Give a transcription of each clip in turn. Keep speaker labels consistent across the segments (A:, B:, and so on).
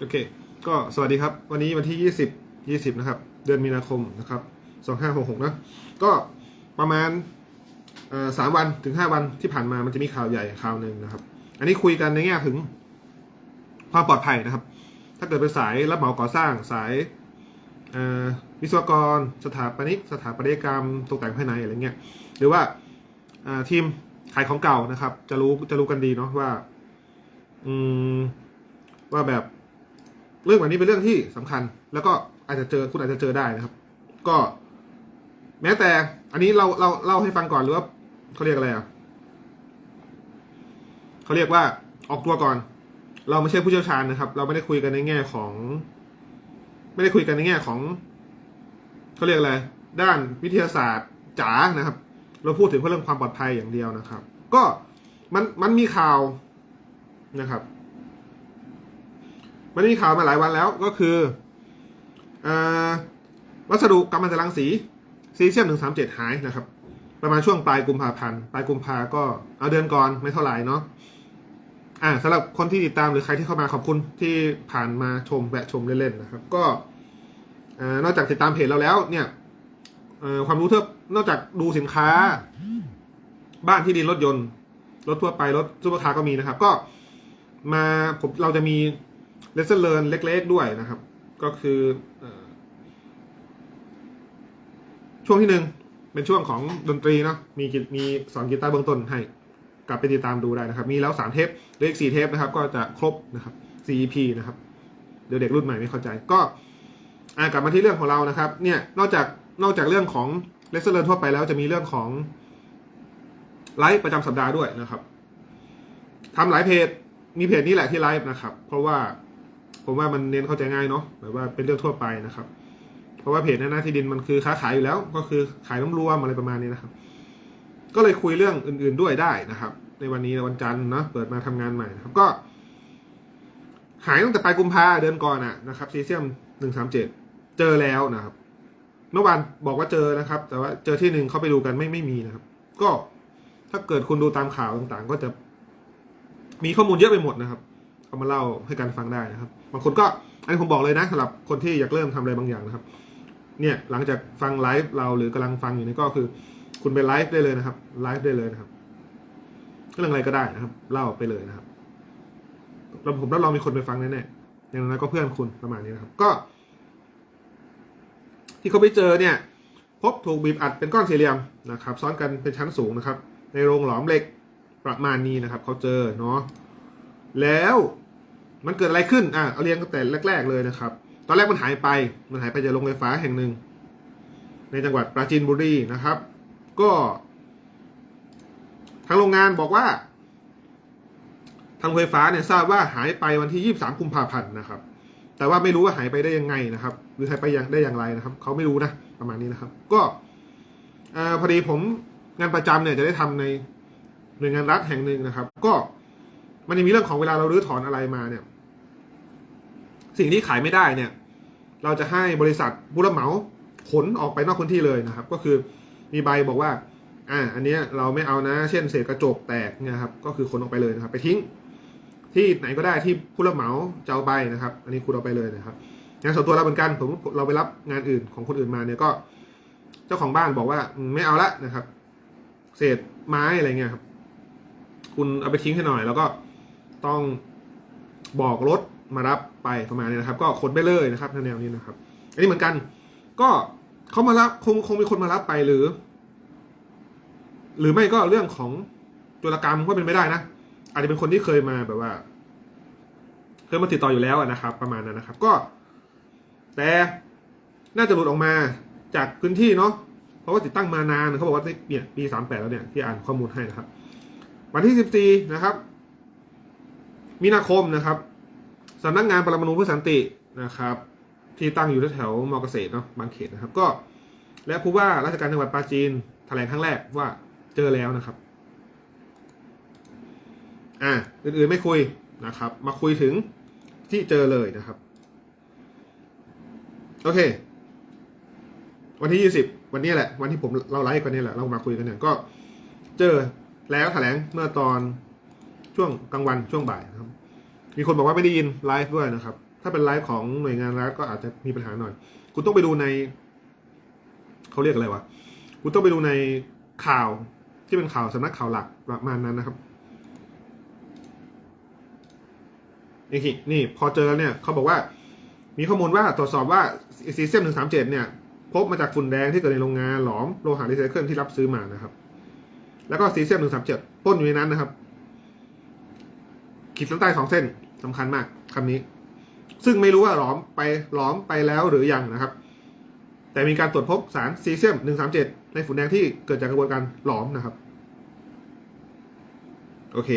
A: โอเค ก็สวัสดีครับ วันนี้วันที่ 20 20 นะครับ เดือนมีนาคมนะครับ 2566 นะ ก็ประมาณสามวันถึง5วันที่ผ่านมามันจะมีข่าวใหญ่ข่าวหนึ่งนะครับ อันนี้คุยกันในแง่ถึงความปลอดภัยนะครับ ถ้าเกิดเป็นสายรับเหมาก่อสร้างสายวิศวกร สถาปนิก สถาปัตยกรรมตกแต่งภายในอะไรเงี้ย หรือว่าอ่าทีมขายของเก่านะครับ จะรู้จะรู้กันดีเนาะว่า อืมว่าแบบ เรื่องแบบนี้เป็นเรื่องที่สำคัญ แล้วก็อาจจะเจอคุณอาจจะเจอได้นะครับ ก็ แม้แต่อันนี้เราเราเล่าให้ฟังก่อนหรือว่าเขาเรียกอะไรอะเขาเรียกว่าออกตัวก่อน เราไม่ใช่ผู้เชี่ยวชาญนะครับ เราไม่ได้คุยกันในแง่ของ ไม่ได้คุยกันในแง่ของเขาเรียกอะไรด้านวิทยาศาสตร์จ๋านะครับ เราพูดถึงเรื่องความปลอดภัยอย่างเดียวนะครับ ก็มันมันมีข่าวนะครับ มันมีข่าวมาหลายวันแล้วก็คืออวัสดุกัมมันตรังสีซีเซียมหนึ่งสามเจ็ดหายนะครับ ประมาณช่วงปลายกุมภาพันธ์ปลายกุมภาก็เอาเดือนก่อนไม่เท่าไหร่เนาะอ่าสำหรับคนที่ติดตามหรือใครที่เข้ามาขอบคุณที่ผ่านมาชมแวะชมเล่นๆนะครับ ก็นอกจากติดตามเพจเราแล้ว เนี่ยความรู้เท่านอกจากดูสินค้า บ้านที่ดินรถยนต์รถทั่วไปรถซุปเปอร์คาร์ก็มีนะครับ ก็มาผมเราจะมี เลเซอร์เลินเล็ก ๆ ด้วยนะครับ ก็คือช่วงที่หนึ่งเป็นช่วงของดนตรีเนาะมีมีสอนกีตาร์เบื้องต้นให้ กลับไปติดตามดูได้นะครับ มีแล้วสามเทปเหลืออีกสี่เทปนะครับ ก็จะครบนะครับ CEP นะครับ เดี๋ยวเด็กรุ่นใหม่ไม่เข้าใจก็ากลับมาที่เรื่องของเรานะครับ เนี่ยนอกจากนอกจากเรื่องของเลเซอร์เลินทั่วไปแล้วจะมีเรื่องของไลฟ์ประจำสัปดาห์ด้วยนะครับทำหลายเพจมีเพจนี้แหละที่ไลฟ์นะครับ เพราะว่า ผมว่ามันเน้นเข้าใจง่ายเนาะแบบว่าเป็นเรื่องทั่วไปนะครับ เพราะว่าเพจหน้าที่ดินมันคือค้าขายอยู่แล้ว ก็คือขายน้ำรวมอะไรประมาณนี้นะครับ ก็เลยคุยเรื่องอื่น ๆด้วยได้นะครับ ในวันนี้วันจันทร์เนาะเปิดมาทำงานใหม่นะครับก็ หายตั้งแต่ปลายกุมภาเดือนก่อนอะนะครับซีเซียมหนึ่งสามเจ็ดเจอแล้วนะครับ เมื่อวานบอกว่าเจอนะครับ แต่ว่าเจอที่หนึ่งเขาไปดูกันไม่ไม่มีนะครับ ก็ถ้าเกิดคุณดูตามข่าวต่างๆ ก็จะมีข้อมูลเยอะไปหมดนะครับ เอามาเล่าให้กันฟังได้นะครับ บางคนก็อันนี้ผมบอกเลยนะสำหรับคนที่อยากเริ่มทำอะไรบางอย่างนะครับ เนี่ยหลังจากฟังไลฟ์เราหรือกำลังฟังอยู่นี่ก็คือ คุณไปไลฟ์ได้เลยนะครับไลฟ์ได้เลยนะครับเรื่องอะไรก็ได้นะครับ เล่าไปเลยนะครับเราผมรับรองมีคนไปฟังแน่ๆอย่างนั้นก็เพื่อนคุณประมาณนี้นะครับ ก็ ที่เขาไปเจอเนี่ย พบถูกบีบอัดเป็นก้อนสี่เหลี่ยมนะครับ ซ้อนกันเป็นชั้นสูงนะครับ ในโรงหลอมเหล็กประมาณนี้นะครับเขาเจอเนาะแล้ว มันเกิดอะไรขึ้นอะเอาเรียงตั้งแต่แรก ๆ เลยนะครับ ตอนแรกมันหายไปมันหายไปจากโรงไฟฟ้าแห่งหนึ่ง ในจังหวัดปราจีนบุรีนะครับ ก็ทางโรงงานบอกว่า ทางไฟฟ้าเนี่ยทราบว่าหายไปวันที่ 23 กุมภาพันธ์นะครับ แต่ว่าไม่รู้ว่าหายไปได้ยังไงนะครับ หรือหายไปยังได้อย่างไรนะครับเขาไม่รู้นะประมาณนี้นะครับ ก็พอดีผมงานประจำเนี่ยจะได้ทำในหน่วยงานรัฐแห่งหนึ่งนะครับ ก็มันจะมีเรื่องของเวลาเรารื้อถอนอะไรมาเนี่ย สิ่งที่ขายไม่ได้เนี่ย เราจะให้บริษัทผู้รับเหมาขนออกไปนอกพื้นที่เลยนะครับ ก็คือมีใบบอกว่า อ่า อันนี้เราไม่เอานะ เช่นเศษกระจกแตกเนี่ยครับ ก็คือขนออกไปเลยนะครับ ไปทิ้ง ที่ไหนก็ได้ที่ผู้รับเหมาจะเอาไปนะครับ อันนี้คุณเอาไปเลยนะครับงานส่วนตัวเราเหมือนกันผมเราไปรับงานอื่นของคนอื่นมาเนี่ยก็ เจ้าของบ้านบอกว่าไม่เอาละนะครับ เศษไม้อะไรเงี้ยครับ คุณเอาไปทิ้งให้หน่อย แล้วก็ต้องบอกรถ มารับไปประมาณนี้นะครับ ก็ขนไปเลยนะครับแนวนี้นะครับ อันนี้เหมือนกัน ก็เขามารับคงคงมีคนมารับไปหรือ หรือไม่ก็เรื่องของจุลกรรมก็เป็นไม่ได้นะอาจจะเป็นคนที่เคยมาแบบว่า เคยมาติดต่ออยู่แล้วนะครับ ประมาณนั้นนะครับ ก็ แต่น่าจะหลุดออกมาจากพื้นที่เนาะเพราะว่าติดตั้งมานานเขาบอกว่าเนี่ยปีสามแปดแล้วเนี่ยที่อ่านข้อมูลให้นะครับ วันที่สิบสี่นะครับ มีนาคมนะครับ สำนักงานปรมาณูเพื่อสันตินะครับ ที่ตั้งอยู่แถวมอเกษตรเนาะบางเขตนะครับ ก็ และผู้ว่าราชการจังหวัดปราจีนแถลงครั้งแรกว่าเจอแล้วนะครับ อ่าอื่นๆไม่คุยนะครับ มาคุยถึงที่เจอเลยนะครับ โอเค วันที่ยี่สิบวันนี้แหละ วันที่ผมเราไลฟ์กันนี่แหละ เรามาคุยกันเนี่ยก็เจอแล้วแถลงเมื่อตอนช่วงกลางวันช่วงบ่ายนะครับ มีคนบอกว่าไม่ได้ยินไลฟ์ด้วยนะครับ ถ้าเป็นไลฟ์ของหน่วยงานรัฐก็อาจจะมีปัญหาหน่อย คุณต้องไปดูใน เขาเรียกอะไรวะ คุณต้องไปดูในข่าวที่เป็นข่าวสำนักข่าวหลักประมาณนั้นนะครับนี่คินี่พอเจอแล้วเนี่ยเขาบอกว่า มีข้อมูลว่าตรวจสอบว่าซีเซียมหนึ่งสามเจ็ดเนี่ย พบมาจากฝุ่นแดงที่เกิดในโรงงานหลอมโลหะรีไซเคิลที่รับซื้อมานะครับ แล้วก็ซีเซียมหนึ่งสามเจ็ดพ่นอยู่ในนั้นนะครับขีดเส้นใต้สองเส้น สำคัญมากคำนี้ ซึ่งไม่รู้ว่าหลอมไปหลอมไปแล้วหรือยังนะครับ แต่มีการตรวจพบสารซีเซียมหนึ่งสามเจ็ดในฝุ่นแดงที่เกิดจากกระบวนการหลอมนะครับ โอเค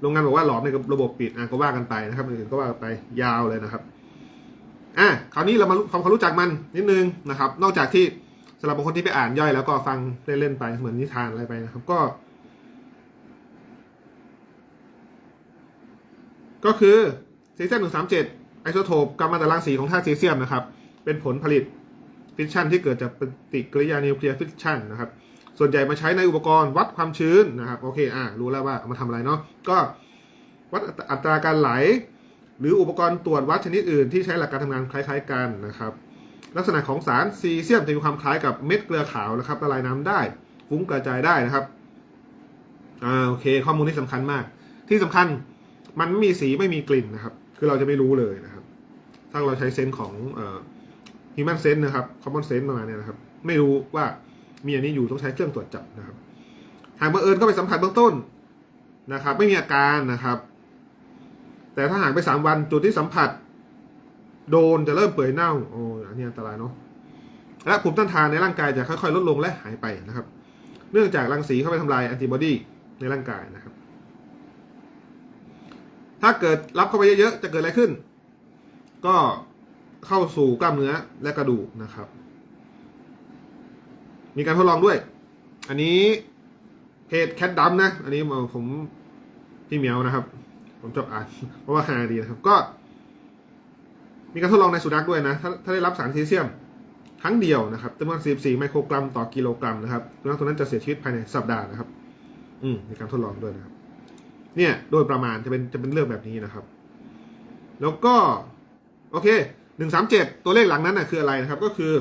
A: โรงงานบอกว่าหลอมในระบบปิดอะก็ว่ากันไปนะครับอื่นก็ว่ากันไปยาวเลยนะครับอะคราวนี้เรามาทำความรู้จักมันนิดนึงนะครับ นอกจากที่สำหรับบางคนที่ไปอ่านย่อยแล้วก็ฟังเล่นๆไปเหมือนนิทานอะไรไปนะครับ ก็ ก็คือซีเซียมหนึ่งสามเจ็ดไอโซโทปกัมมันตรังสีของธาตุซีเซียมนะครับ เป็นผลผลิตฟิชชันที่เกิดจากปฏิกิริยานิวเคลียร์ฟิชชันนะครับ ส่วนใหญ่มาใช้ในอุปกรณ์วัดความชื้นนะครับ โอเคอะรู้แล้วว่ามาทำอะไรเนาะก็วัดอัตราการไหล หรืออุปกรณ์ตรวจวัดชนิดอื่นที่ใช้หลักการทำงานคล้าย ๆ กันนะครับ ลักษณะของสารซีเซียมจะมีความคล้ายกับเม็ดเกลือขาวนะครับละลายน้ำได้ฟุ้งกระจายได้นะครับอ่าโอเค ข้อมูลนี้สำคัญมาก ที่สำคัญ มันไม่มีสีไม่มีกลิ่นนะครับ คือเราจะไม่รู้เลยนะครับ ถ้าเราใช้เซนส์ของเอ่อ human sense นะครับ common sense ประมาณเนี้ยนะครับ ไม่รู้ว่ามีอันนี้อยู่ต้องใช้เครื่องตรวจจับนะครับ หากบังเอิญเข้าไปสัมผัสเบื้องต้นนะครับ ไม่มีอาการนะครับ แต่ถ้าหากไปสามวันจุดที่สัมผัส โดนจะเริ่มเปื่อยเน่าโอ้อันนี้อันตรายเนาะและภูมิต้านทานในร่างกายจะค่อยๆ ลดลงและหายไปนะครับ เนื่องจากรังสีเข้าไปทำลายแอนติบอดีในร่างกายนะครับ ถ้าเกิดรับเข้าไปเยอะๆ จะเกิดอะไรขึ้น ก็เข้าสู่กล้ามเนื้อและกระดูกนะครับ มีการทดลองด้วย อันนี้เพจแคทดัมนะ อันนี้ผมพี่เหมียวนะครับ ผมชอบอ่านเพราะว่าฮาดีนะครับ ก็ มีการทดลองในสุนัขด้วยนะ ถ้าถ้าได้รับสารซีเซียมครั้งเดียวนะครับจำนวน 44 ไมโครกรัมต่อกิโลกรัมนะครับสุนัขตัวนั้นจะเสียชีวิตภายในสัปดาห์นะครับ อืมมีการทดลองด้วยนะครับ เนี่ยโดยประมาณจะเป็นจะเป็นเรื่องแบบนี้นะครับ แล้วก็ โอเคหนึ่งสามเจ็ดตัวเลขหลังนั้นนะคืออะไรนะครับ ก็คือ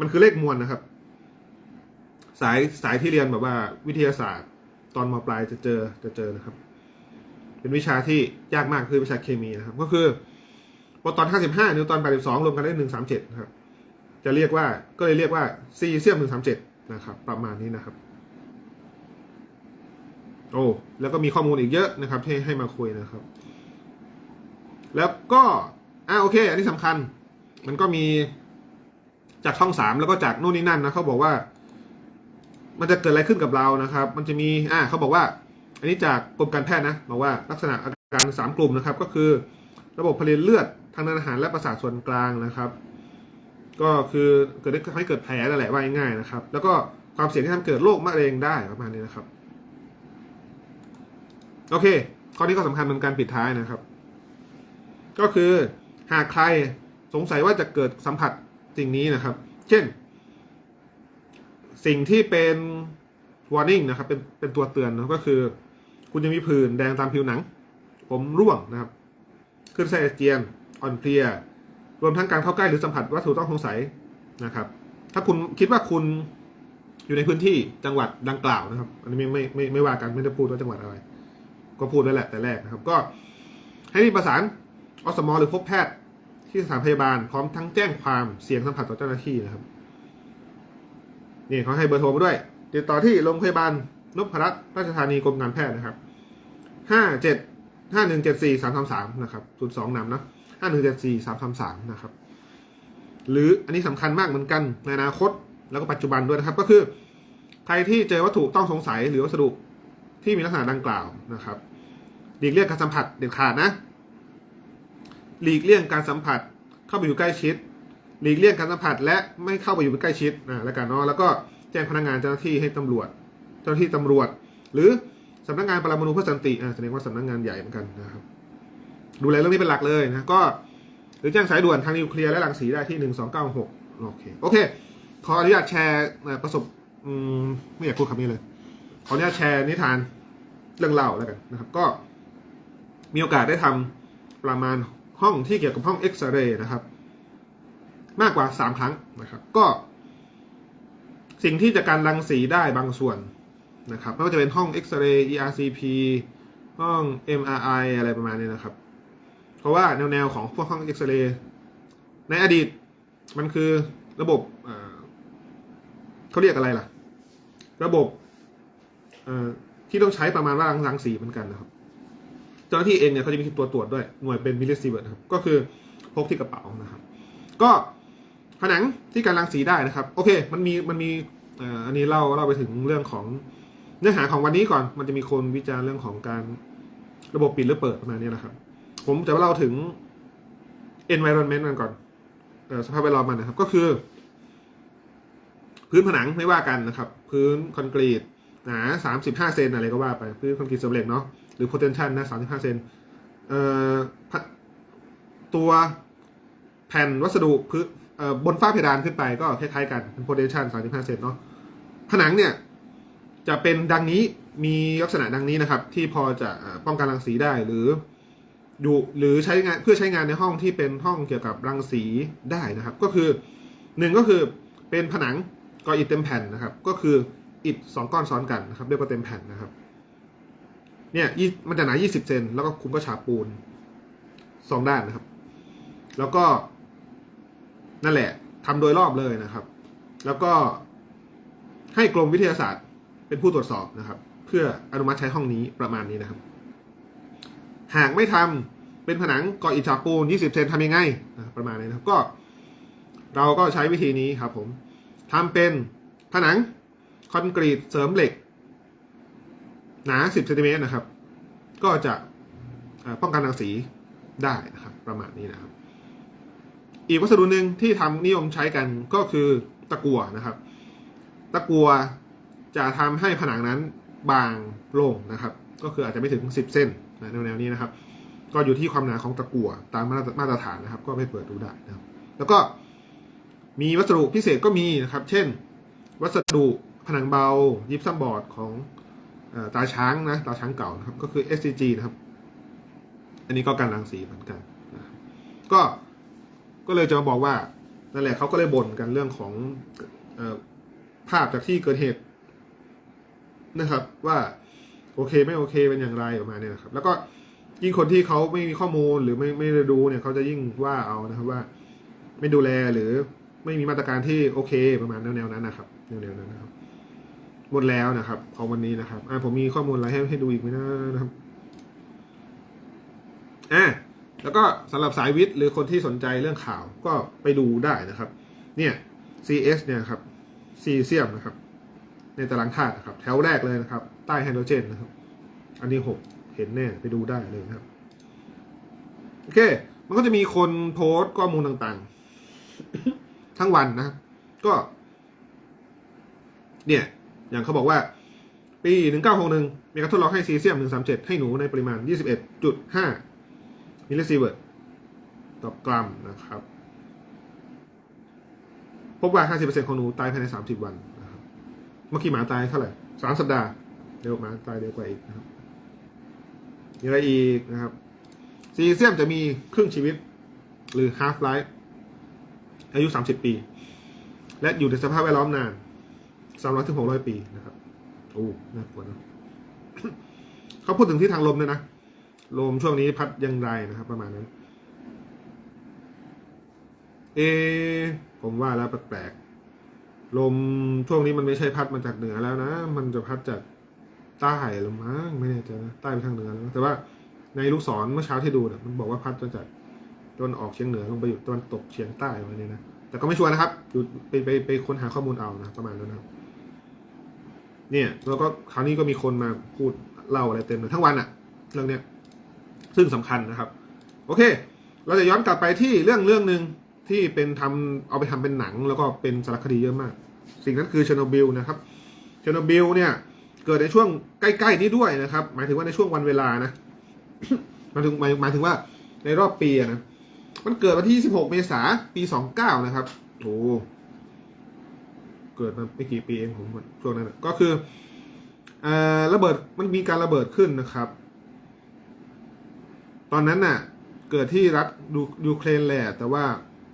A: มันคือเลขมวลนะครับ สายสายที่เรียนแบบว่า วิทยาศาสตร์ ตอนมปลายจะเจอจะเจอนะครับ เป็นวิชาที่ยากมากคือวิชาเคมีนะครับ ก็คือโปรตอน55นิวตอน82รวมกันได้137นะครับ จะเรียกว่าก็เลยเรียกว่าซีเซียม137นะครับ ประมาณนี้นะครับ โอ้แล้วก็มีข้อมูลอีกเยอะนะครับที่ให้มาคุยนะครับ แล้วก็อ่าโอเค อันนี้สำคัญ มันก็มีจากช่องสามแล้วก็จากนู่นนี่นั่นนะเขาบอกว่า มันจะเกิดอะไรขึ้นกับเรานะครับ มันจะมีอ่าเขาบอกว่า อันนี้จากกรมการแพทย์นะบอกว่าลักษณะอาการสามกลุ่มนะครับ ก็คือ ระบบผลิตเลือดทางเดินอาหารและประสาทส่วนกลางนะครับ ก็คือเกิดให้เกิดแผลนั่นแหละว่าง่ายๆนะครับ แล้วก็ความเสี่ยงที่ทำเกิดโรคมะเร็งได้ประมาณนี้นะครับ โอเค ข้อนี้ก็สำคัญเป็นการปิดท้ายนะครับ ก็คือหากใครสงสัยว่าจะเกิดสัมผัสสิ่งนี้นะครับ เช่น สิ่งที่เป็น warning นะครับ เป็นเป็นตัวเตือนนะก็คือ คุณจะมีผื่นแดงตามผิวหนัง ผมร่วงนะครับ ขึ้นไส้อาเจียนอ่อนเพลีย รวมทั้งการเข้าใกล้หรือสัมผัสวัตถุต้องสงสัยนะครับ ถ้าคุณคิดว่าคุณอยู่ในพื้นที่จังหวัดดังกล่าวนะครับ อันนี้ไม่ไม่ไม่ไม่ว่ากันไม่ได้พูดว่าจังหวัดอะไร ก็พูดไว้แหละแต่แรกนะครับ ก็ให้รีบประสานอสมหรือพบแพทย์ที่สถานพยาบาลพร้อมทั้งแจ้งความเสี่ยงสัมผัสต่อเจ้าหน้าที่นะครับนี่เขาให้เบอร์โทรมาด้วย ติดต่อที่โรงพยาบาลนพรัตน์ราชธานีกรมการแพทย์นะครับห้าเจ็ดห้าหนึ่งเจ็ดสี่สามสามสามนะครับศูนย์สองนำนะห้าหนึ่งเจ็ดสี่สามสามสามนะครับ หรืออันนี้สำคัญมากเหมือนกันในอนาคตแล้วก็ปัจจุบันด้วยนะครับ ก็คือ ใครที่เจอวัตถุต้องสงสัยหรือวัสดุที่มีลักษณะดังกล่าวนะครับ หลีกเลี่ยงการสัมผัสเด็ดขาดนะ หลีกเลี่ยงการสัมผัสเข้าไปอยู่ใกล้ชิด หลีกเลี่ยงการสัมผัสและไม่เข้าไปอยู่ใกล้ชิดนะแล้วกันเนาะแล้วก็แจ้งพนักงานเจ้าหน้าที่ให้ตำรวจ เจ้าหน้าที่ตำรวจ หรือสำนักงานปรมาณูเพื่อสันติอ่าแสดงว่าสำนักงานใหญ่เหมือนกันนะครับ ดูแลเรื่องนี้เป็นหลักเลยนะก็หรือแจ้งสายด่วนทางนิวเคลียร์และรังสีได้ที่หนึ่งสองเก้าหกโอเคโอเค ขออนุญาตแชร์ประสบอืมไม่อยากพูดคำนี้เลย ขออนุญาตแชร์นิทานเรื่องเล่าแล้วกันนะครับ ก็ มีโอกาสได้ทำประมาณห้องที่เกี่ยวกับห้องเอ็กซเรย์นะครับ มากกว่าสามครั้งนะครับ ก็ สิ่งที่จะการรังสีได้บางส่วนนะครับไม่ว่าจะเป็นห้องเอ็กซเรย์ ERCP ห้อง MRI อะไรประมาณนี้นะครับ เพราะว่าแนวๆของพวกห้องเอ็กซเรย์ในอดีตมันคือระบบเขาเรียกอะไรล่ะ ระบบที่ต้องใช้ประมาณว่ารังสีเหมือนกันนะครับ เจ้าหน้าที่เองเนี่ยเขาจะมีตัวตรวจด้วยหน่วยเป็นมิลลิซีเวิร์นะครับก็คือพกที่กระเป๋านะครับ ก็ผนังที่การรังสีได้นะครับ โอเค มันมีมันมีอันนี้เล่าเล่าไปถึงเรื่องของเนื้อหาของวันนี้ก่อน มันจะมีคนวิจารณ์เรื่องของการระบบปิดหรือเปิดประมาณนี้นะครับ ผมจะเล่าถึง environment มันก่อนอสภาพแวดล้อมมันนะครับ ก็คือ พื้นผนังไม่ว่ากันนะครับ พื้นคอนกรีต หนา35เซนอะไรก็ว่าไปพื้นคอนกรีตสำเร็จเนาะหรือ potential นะ35เซนเอ่อตัวแผ่นวัสดุพื้นเอ่อบนฝ้าเพดานขึ้นไปก็คล้ายๆกันเป็น potential 35เซนเนาะผนังเนี่ยจะเป็นดังนี้มีลักษณะดังนี้นะครับ ที่พอจะป้องกันรังสีได้หรืออยู่หรือใช้งานเพื่อใช้งานในห้องที่เป็นห้องเกี่ยวกับรังสีได้นะครับ ก็คือหนึ่งก็คือเป็นผนังก่ออิฐเต็มแผ่นนะครับ ก็คือ อิฐสองก้อนซ้อนกันนะครับเรียกว่าเต็มแผ่นนะครับ เนี่ยมันจะหนา 20 เซนแล้วก็คุมก็ฉาบปูนสองด้านนะครับ แล้วก็นั่นแหละทำโดยรอบเลยนะครับ แล้วก็ให้กรมวิทยาศาสตร์เป็นผู้ตรวจสอบนะครับ เพื่ออนุมัติใช้ห้องนี้ประมาณนี้นะครับ หากไม่ทำเป็นผนังก่ออิฐฉาบปูน 20 เซนทำยังไงนะประมาณนี้นะครับก็ เราก็ใช้วิธีนี้ครับผมทำเป็นผนัง คอนกรีตเสริมเหล็ก หนา10เซนติเมตรนะครับ ก็จะป้องกันรังสีได้นะครับ ประมาณนี้นะครับ อีกวัสดุหนึ่งที่ทำนิยมใช้กันก็คือตะกั่วนะครับ ตะกั่วจะทำให้ผนังนั้นบางลงนะครับ ก็คืออาจจะไม่ถึง 10 เส้นนะแนวๆนี้นะครับ ก็อยู่ที่ความหนาของตะกั่วตามมาตรมาตรฐานนะครับ ก็ไปเปิดดูได้นะครับ แล้วก็มีวัสดุพิเศษก็มีนะครับ เช่น วัสดุ ผนังเบายิปซัมบอร์ดของอตาช้างนะตาช้างเก่านะครับก็คือ SCG นะครับ อันนี้ก็การรังสีเหมือนกันนะก็ก็เลยจะมาบอกว่านั่นแหละเขาก็เลยบ่นกันเรื่องของอภาพจากที่เกิดเหตุนะครับ ว่าโอเคไม่โอเคเป็นอย่างไรประมาณนี้นะครับ แล้วก็ยิ่งคนที่เขาไม่มีข้อมูลหรือไม่ไม่ได้ดูเนี่ยเขาจะยิ่งว่าเอานะครับว่า ไม่ดูแลหรือไม่มีมาตรการที่โอเคประมาณแนวๆนั้นนะครับแนวๆนั้นนะครับ หมดแล้วนะครับ ของวันนี้นะครับ อ่าผมมีข้อมูลอะไรให้ให้ดูอีกไหมนะนะครับอ่าแล้วก็สำหรับสายวิทย์หรือคนที่สนใจเรื่องข่าวก็ไปดูได้นะครับ เนี่ย CS เนี่ยครับซีเซียมนะครับ ในตารางธาตุนะครับ แถวแรกเลยนะครับ ใต้ไฮโดรเจนนะครับ อันนี้หกเห็นแน่ไปดูได้เลยนะครับ โอเค มันก็จะมีคนโพสต์ข้อมูลต่างๆ ทั้งวันนะครับ ก็ เนี่ย อย่างเขาบอกว่า ปี 1961 มีการทดลองให้ซีเซียม 137 ให้หนูในปริมาณ 21.5 มิลลิซีเวิร์ตต่อกรัมนะครับ พบว่า 50%ของหนูตายภายใน 30 วันนะครับเมื่อกี้หมาตายเท่าไหร่ 3 สัปดาห์ เร็วหมาตายเร็วกว่าอีกนะครับมีอะไรอีกนะครับ ซีเซียมจะมีครึ่งชีวิตหรือ half life อายุ 30 ปี และอยู่ในสภาพแวดล้อมนาน สามร้อยถึงหกร้อยปีนะครับโอ้น่ากลัวนะเขาพูดถึงที่ทางลมด้วยนะลมช่วงนี้พัดอยังไรนะครับ ประมาณนั้น เอะผมว่าแล้วแปลกๆลมช่วงนี้มันไม่ใช่พัดมาจากเหนือแล้วนะ มันจะพัดจากใต้หรือมั้งไม่แน่ใจนะใต้ไปทางเหนือแล้วแต่ว่าในลูกศรเมื่อเช้าที่ดูเนี่ยมันบอกว่าพัดมาจากตะวันออกเฉียงเหนือลงไปอยู่ตะวันตกเฉียงใต้อะไรเนี่ยนะแต่ก็ไม่ชัวร์นะครับอยู่ไปไปไปค้นหาข้อมูลเอานะประมาณนั้นนะครับ เนี่ยแล้วก็คราวนี้ก็มีคนมาพูดเล่าอะไรเต็มเลยทั้งวันอะเรื่องเนี้ยซึ่งสำคัญนะครับ โอเค เราจะย้อนกลับไปที่เรื่องเรื่องหนึ่งที่เป็นทำเอาไปทำเป็นหนัง แล้วก็เป็นสารคดีเยอะมาก สิ่งนั้นคือเชอร์โนบิลนะครับเชอร์โนบิลเนี่ยเกิดในช่วงใกล้ๆนี้ด้วยนะครับ หมายถึงว่าในช่วงวันเวลานะหมายถึงหมายหมายถึงว่าในรอบปีนะมันเกิดวันที่16เมษายนปี 29 นะครับโอ้ เกิดมาไม่กี่ปีเองผมช่วงนั้นก็คืออระเบิดมันมีการระเบิดขึ้นนะครับ ตอนนั้นน่ะ เกิดที่รัฐยูยูเครนแหละแต่ว่า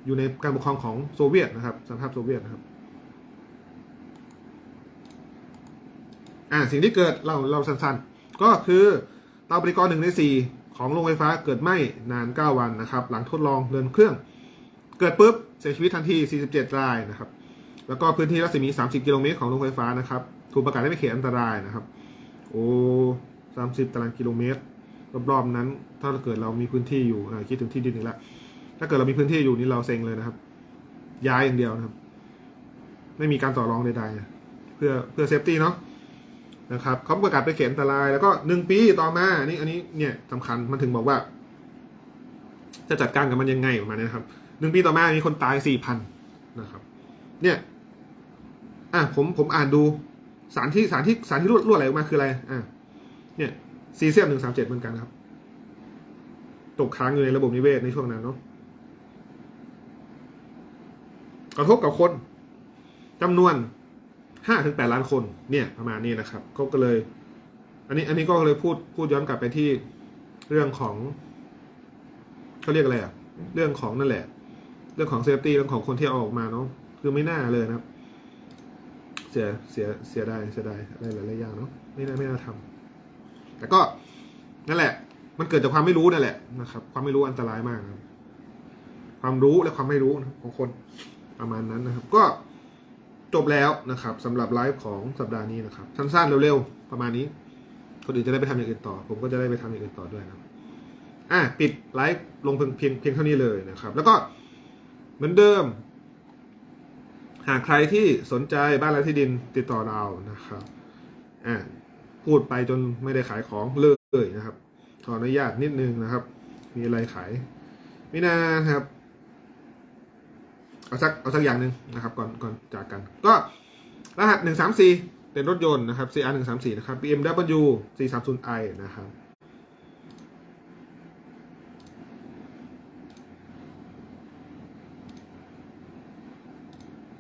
A: อยู่ในการปกครองของโซเวียตนะครับสหภาพโซเวียตนะครับ อ่าสิ่งที่เกิดเราเราสั้นๆ ก็คือเตาปฏิกรณ์หนึ่งในสี่ของโรงไฟฟ้าเกิดไหม้นาน 9 วันนะครับ หลังทดลองเดินเครื่อง เกิดปุ๊บเสียชีวิตทันที 47 รายนะครับ แล้วก็พื้นที่รัศมี 30 กิโลเมตรของโรงไฟฟ้านะครับ ถูกประกาศให้เป็นเขตอันตรายนะครับ โอ้30ตารางกิโลเมตร รอบๆนั้น ถ้าเกิดเรามีพื้นที่อยู่คิดถึงที่ดินอีกแล้วถ้าเกิดเรามีพื้นที่อยู่นี่เราเซ็งเลยนะครับ ย้ายอย่างเดียวนะครับ ไม่มีการต่อรองใดๆนะเพื่อเพื่อเซฟตี้เนาะนะครับเขาประกาศไปนเขตอันตรายแล้วก็หนึ่งปีต่อมานี่อันนี้เนี่ยสำคัญมันถึงบอกว่า จะจัดการกับมันยังไงประมาณนี้นะครับหนึ่งปีต่อมามีคนตายสี่พันนะครับ เนี่ย อะผมผมอ่านดูสารที่สารที่สารที่รั่วรั่วไหลออกมาคืออะไรอะเนี่ยซีเซียมหนึ่งสามเจ็ดเหมือนกันครับ ตกค้างอยู่ในระบบนิเวศในช่วงนั้นเนาะกระทบกับคนจำนวนห้าถึงแปดล้านคนเนี่ยประมาณนี้นะครับเขาก็เลย อันนี้อันนี้ก็เลยพูดพูดย้อนกลับไปที่เรื่องของเขาเรียกอะไรอะเรื่องของนั่นแหละ เรื่องของเซฟตี้เรื่องของคนที่เอาออกมาเนาะคือไม่น่าเลยนะครับ สียเสียเสียได้เสียได้อะไรหลายๆอย่างเนาะไม่น่าไม่น่าทำแต่ก็นั่นแหละ มันเกิดจากความไม่รู้นั่นแหละนะครับ ความไม่รู้อันตรายมากครับ ความรู้และความไม่รู้ของคนประมาณนั้นนะครับ ก็จบแล้วนะครับสำหรับไลฟ์ของสัปดาห์นี้นะครับสั้นๆเร็วๆประมาณนี้คนอื่นจะได้ไปทำอย่างอื่นต่อ ผมก็จะได้ไปทำอย่างอื่นต่อด้วยนะอะปิดไลฟ์ลงเพียงเพียงเท่านี้เลยนะครับ แล้วก็เหมือนเดิม หากใครที่สนใจบ้านและที่ดินติดต่อเรานะครับอ่าพูดไปจนไม่ได้ขายของเลยนะครับ ขออนุญาตนิดนึงนะครับ มีอะไรขายไม่นาครับเอาสักเอาสักอย่างหนึ่งนะครับ ก่อนก่อนจากกัน ก็รหัสหนึ่งสามสี่เป็นรถยนต์นะครับ CR หนึ่งสามสี่นะครับ BMW สี่สามศูนย์ i นะครับ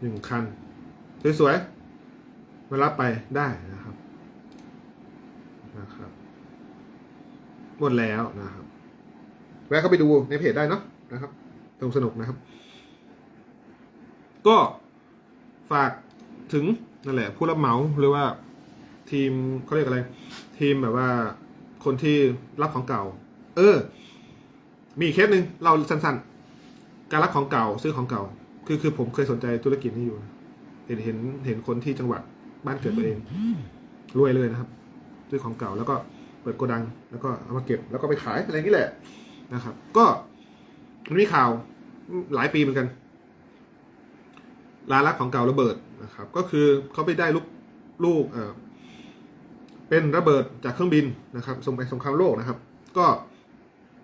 A: หนึ่งคัน สวยๆ มารับไปได้นะครับนะครับ หมดแล้วนะครับ แวะเข้าไปดูในเพจได้เนาะนะครับสนุกสนุกนะครับ ก็ฝากถึงนั่นแหละ ผู้รับเหมาหรือว่าทีมเขาเรียกอะไร ทีมแบบว่าคนที่รับของเก่า เออ มีเคสหนึ่งเราสั้นๆ การรับของเก่าซื้อของเก่า คือคือผมเคยสนใจธุรกิจนี้อยู่นะเห็นเห็นเห็นคนที่จังหวัดบ้านเกิดตัวเองรวยเลยนะครับซื้อของเก่าแล้วก็เปิดโกดัง แล้วก็เอามาเก็บแล้วก็ไปขายอะไรอย่างนี้แหละนะครับ ก็มันมีข่าวหลายปีเหมือนกันร้านรักของเก่าระเบิดนะครับ ก็คือเขาไปได้ลูกลูกเออเป็นระเบิดจากเครื่องบินนะครับส่งไปสงครามโลกนะครับ ก็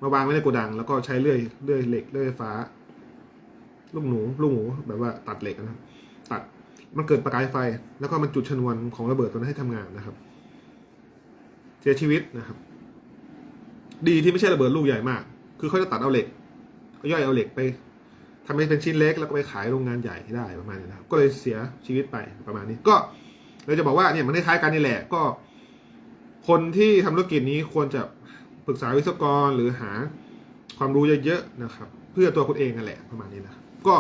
A: มาวางไว้ในโกดัง แล้วก็ใช้เลื่อยเลื่อยเหล็กเลื่อยฟ้า ลูกหนูลูกหมูแบบว่าตัดเหล็กนะครับตัดมันเกิดประกายไฟ แล้วก็มันจุดชนวนของระเบิดตัวนั้นให้ทำงานนะครับ เสียชีวิตนะครับ ดีที่ไม่ใช่ระเบิดลูกใหญ่มาก คือเขาจะตัดเอาเหล็กก็ย่อยเอาเหล็กไปทำให้เป็นชิ้นเล็กแล้วก็ไปขายโรงงานใหญ่ได้ประมาณนี้นะครับ ก็เลยเสียชีวิตไปประมาณนี้ ก็เลยจะบอกว่าเนี่ยมันคล้ายกันนี่แหละก็ คนที่ทำธุรกิจนี้ควรจะปรึกษาวิศวกรหรือหาความรู้เยอะๆนะครับ เพื่อตัวคุณเองนั่นแหละประมาณนี้นะครับ ก็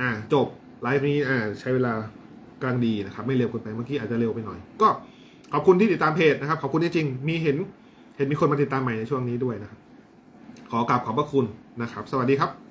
A: อ่าจบไลฟ์นี้อ่าใช้เวลากลางดีนะครับ ไม่เร็วเกินไปเมื่อกี้อาจจะเร็วไปหน่อย ก็ขอบคุณที่ติดตามเพจนะครับ ขอบคุณจริงๆมีเห็น เห็นมีคนมาติดตามใหม่ในช่วงนี้ด้วยนะครับ ขอกราบขอบพระคุณนะครับ สวัสดีครับ